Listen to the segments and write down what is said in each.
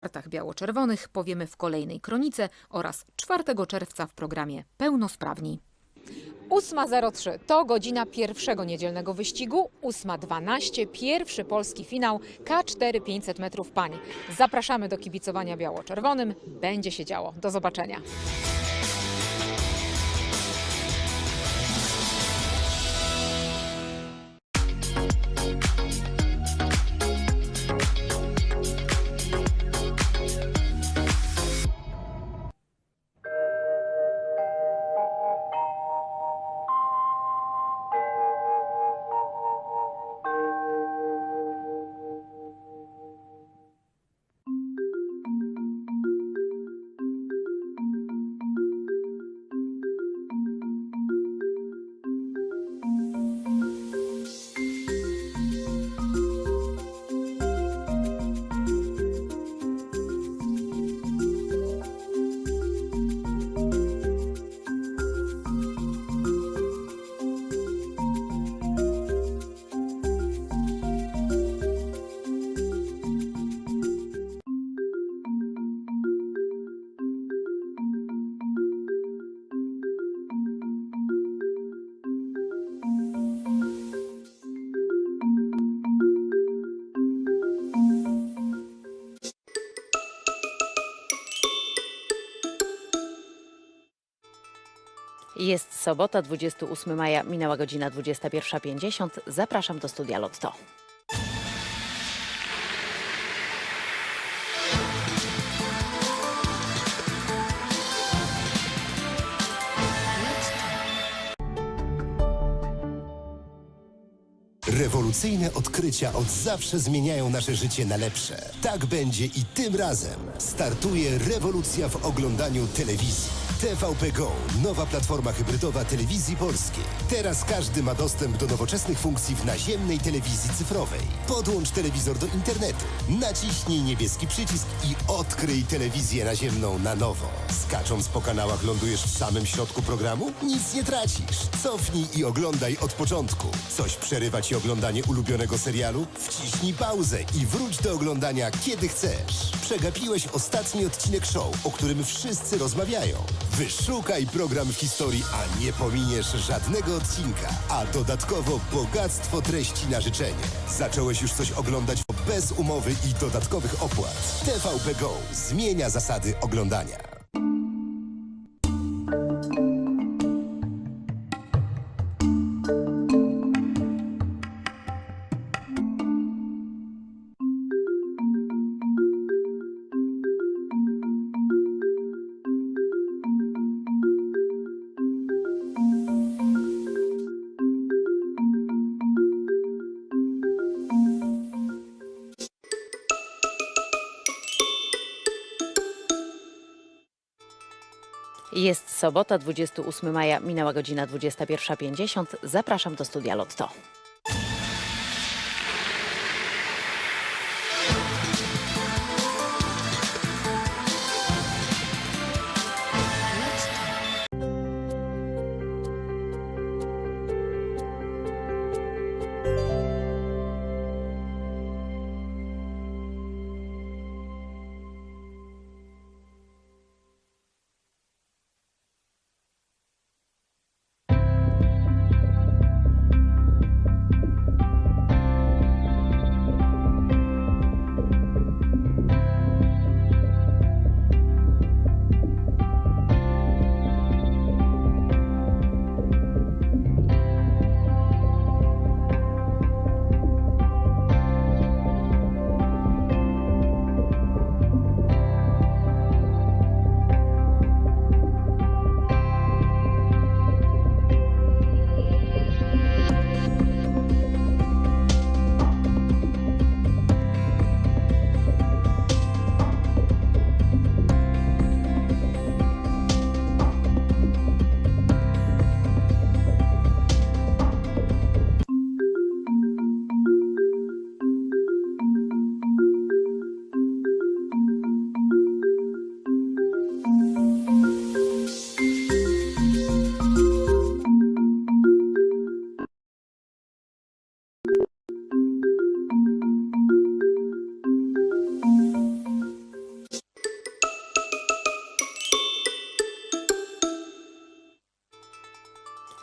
kartach biało-czerwonych powiemy w kolejnej kronice oraz 4 czerwca w programie Pełnosprawni. 8.03 to godzina pierwszego niedzielnego wyścigu. 8.12 pierwszy polski finał K4 500 metrów pań. Zapraszamy do kibicowania biało-czerwonym. Będzie się działo. Do zobaczenia. Jest sobota, 28 maja, minęła godzina 21.50. Zapraszam do studia Lotto. Rewolucyjne odkrycia od zawsze zmieniają nasze życie na lepsze. Tak będzie i tym razem. Startuje rewolucja w oglądaniu telewizji. TVP Go, nowa platforma hybrydowa telewizji polskiej. Teraz każdy ma dostęp do nowoczesnych funkcji w naziemnej telewizji cyfrowej. Podłącz telewizor do internetu, naciśnij niebieski przycisk i odkryj telewizję naziemną na nowo. Skacząc po kanałach lądujesz w samym środku programu? Nic nie tracisz. Cofnij i oglądaj od początku. Coś przerywa ci oglądanie ulubionego serialu? Wciśnij pauzę i wróć do oglądania kiedy chcesz. Przegapiłeś ostatni odcinek show, o którym wszyscy rozmawiają. Wyszukaj program w historii, a nie pominiesz żadnego odcinka. A dodatkowo bogactwo treści na życzenie. Zacząłeś już coś oglądać bez umowy i dodatkowych opłat. TVP Go zmienia zasady oglądania. Jest sobota, 28 maja, minęła godzina 21.50. Zapraszam do studia Lotto.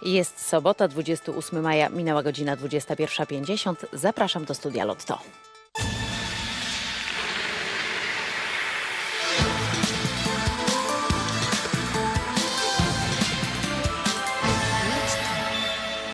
Jest sobota, 28 maja, minęła godzina 21.50. Zapraszam do studia Lotto.